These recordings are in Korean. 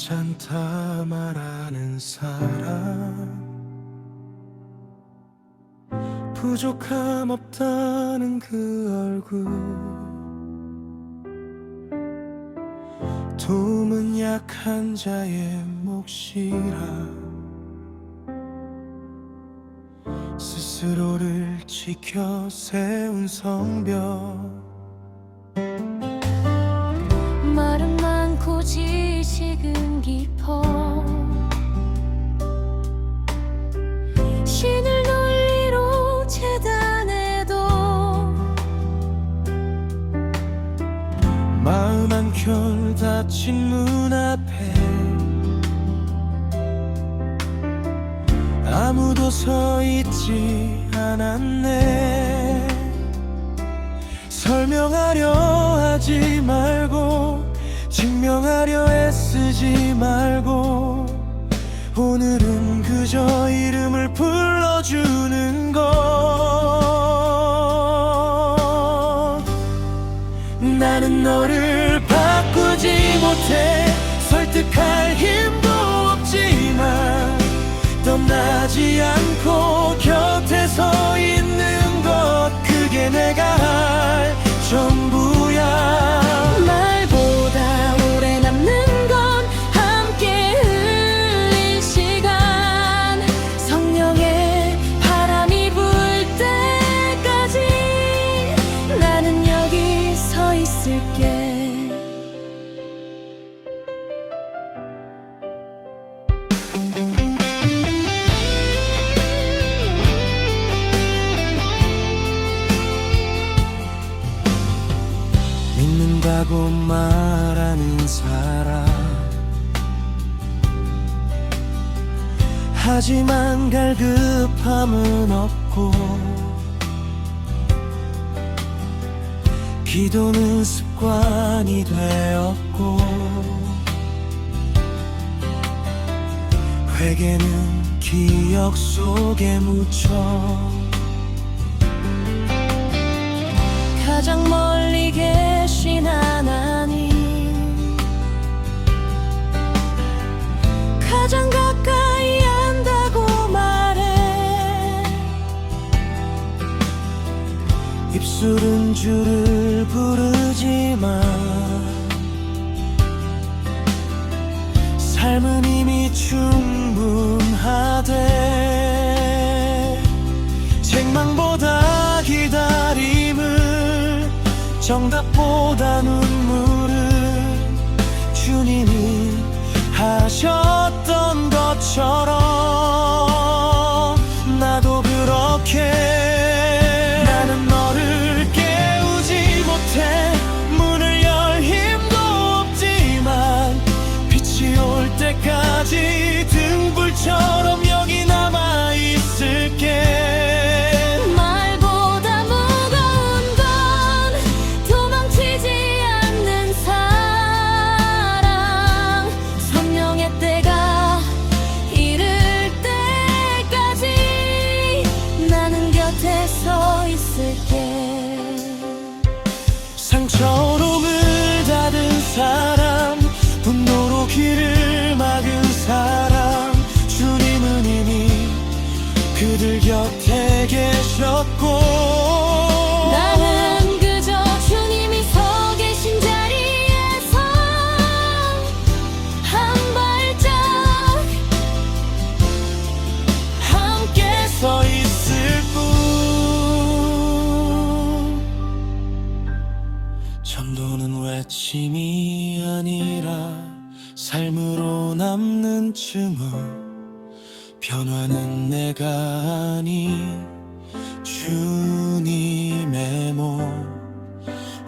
괜찮다 말하는 사람. 부족함 없다는 그 얼굴. 도움은 약한 자의 몫이라. 스스로를 지켜 세운 성벽 닫힌 문 앞에 아무도 서 있지 않았네. 설명하려 하지 말고 증명하려 애쓰지 말고 오늘은 그저 이름을 불러주는 것. 나는 너를 바꾸지 못해. 설득할 힘도 없지만 떠나지 않고 곁에 서 있는 것 그게 내가 할 전부 믿는다고 말하는 사람. 하지만 갈급함은 없고 기도는 습관이 되었고 회개는 기억 속에 묻혀 가장 멀리 계신 하나님. 가장 가까이 한다고 말해. 입술은 주를 부르지만 삶은 이미 충분하대 정답보다 눈물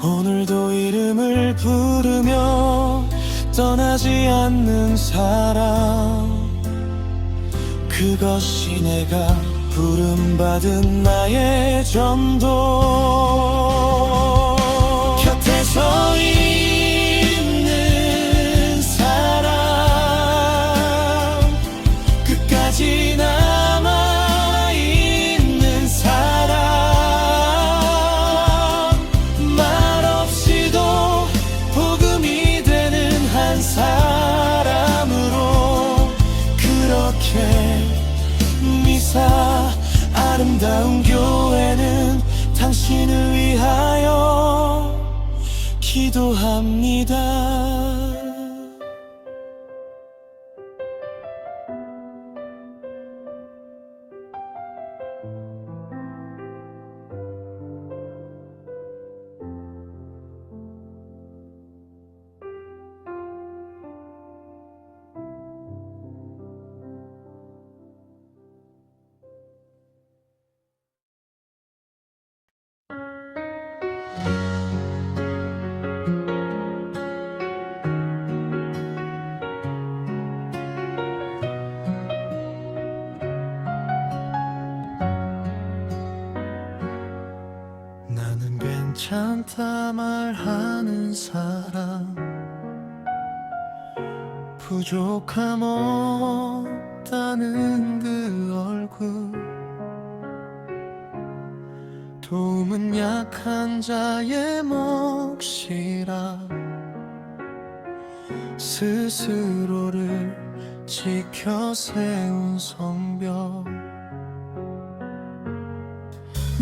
오늘도 이름을 부르며 떠나지 않는 사람. 그것이 내가 부름받은 나의 전도 기도 괜찮다 말하는 사람. 부족함 없다는 그 얼굴. 도움은 약한 자의 몫이라. 스스로를 지켜 세운 성벽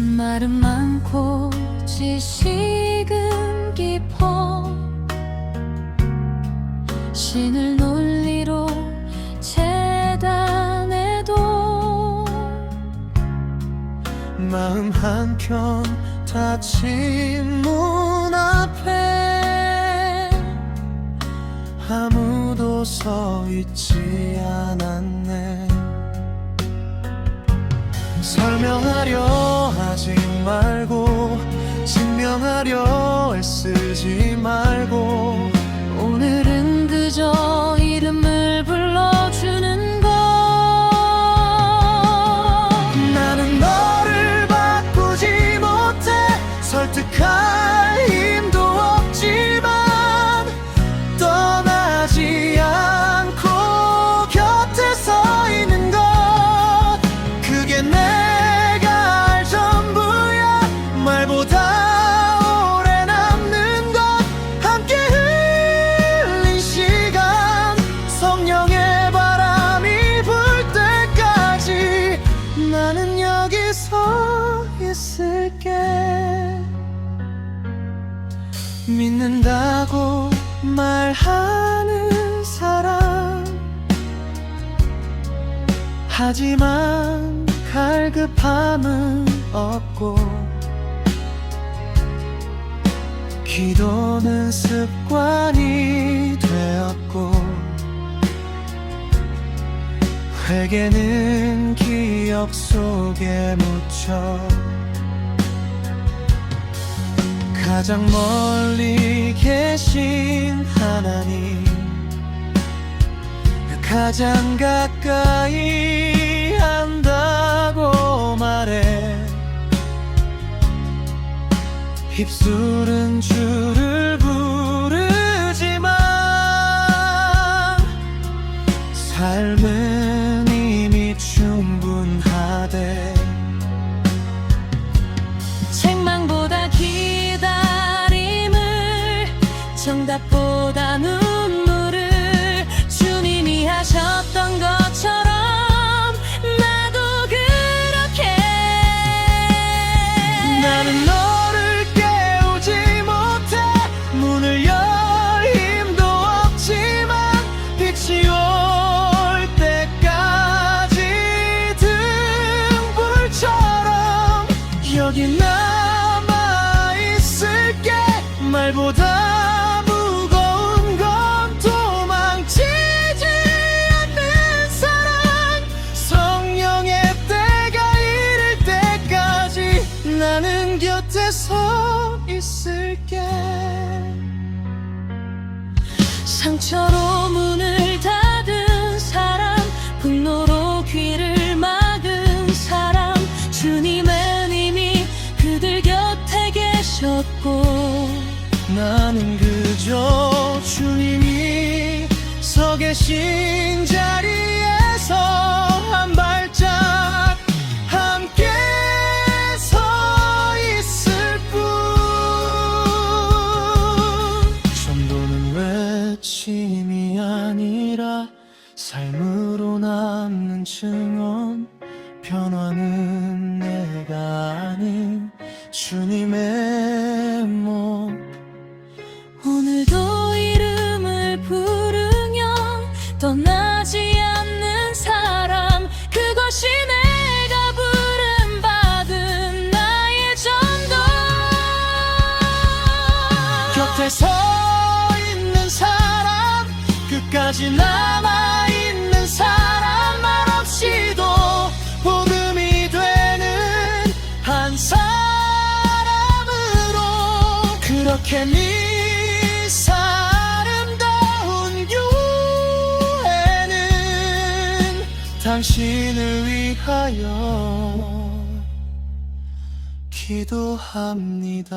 말은 많고 지식은 깊어. 신을 논리로 재단해도 마음 한켠 닫힌 문 앞에 아무도 서 있지 않았네 설명하려 하지 말고 증명하려 애쓰 믿는다고 말하는 사람. 하지만 갈급함은 없고 기도는 습관이 되었고 회개는 기억 속에 묻혀 가장 멀리 계신 하나님. 가장 가까이 한다고 말해. 입술은 주를 여기 남아 있을게. 말보다 무거운 건 도망치지 않는 사랑. 성령의 때가 이를 때까지 나는 곁에 서 있을게. 상처로 문 나는 그저 주님이 서 계신 자리에서 한 발짝 함께 서 있을 뿐. 전도는 외침이 아니라 삶으로 남는 증언 변화는 내가 아닌 주님의 몸. 이렇게 사름다운 교회는 당신을 위하여 기도합니다.